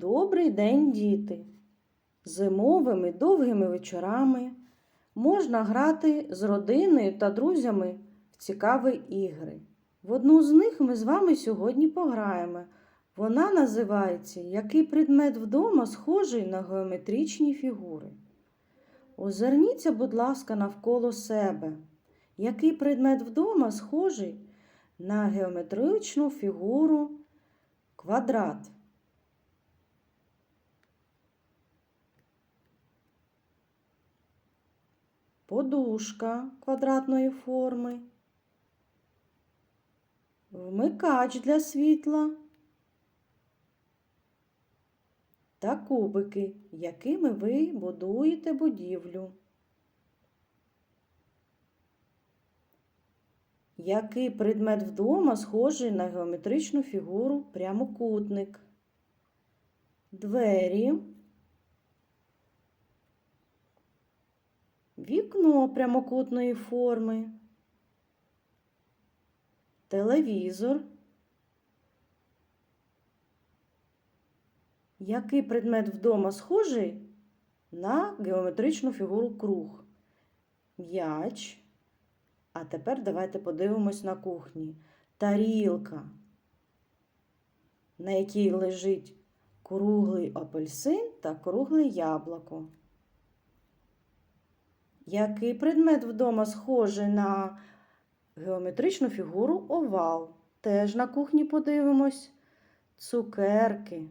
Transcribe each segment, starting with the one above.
Добрий день, діти! Зимовими довгими вечорами можна грати з родиною та друзями в цікаві ігри. В одну з них ми з вами сьогодні пограємо. Вона називається Який предмет вдома схожий на геометричні фігури. Озирніться, будь ласка, навколо себе. Який предмет вдома схожий на геометричну фігуру квадрат? Подушка квадратної форми, вмикач для світла та кубики, якими ви будуєте будівлю. Який предмет вдома схожий на геометричну фігуру прямокутник? Двері. Вікно прямокутної форми, телевізор. Який предмет вдома схожий на геометричну фігуру круг? М'яч. А тепер давайте подивимось на кухні. Тарілка, на якій лежить круглий апельсин та кругле яблуко. Який предмет вдома схожий на геометричну фігуру овал? Теж на кухні подивимось. Цукерки.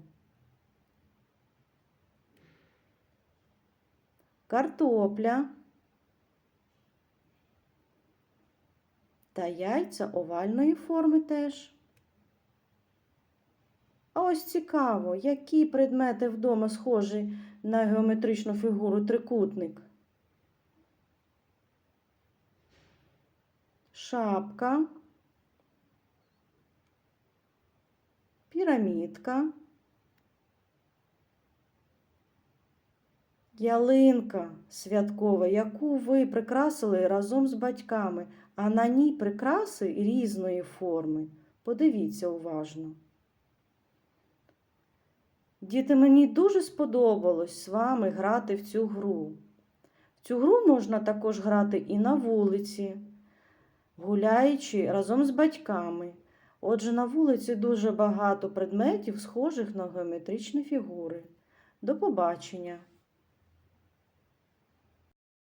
Картопля. Та яйця овальної форми теж. А ось цікаво, які предмети вдома схожі на геометричну фігуру трикутник? Шапка, пірамідка, ялинка святкова, яку ви прикрасили разом з батьками, а на ній прикраси різної форми. Подивіться уважно. Діти, мені дуже сподобалось з вами грати в цю гру. В цю гру можна також грати і на вулиці гуляючи разом з батьками. Отже, на вулиці дуже багато предметів, схожих на геометричні фігури. До побачення!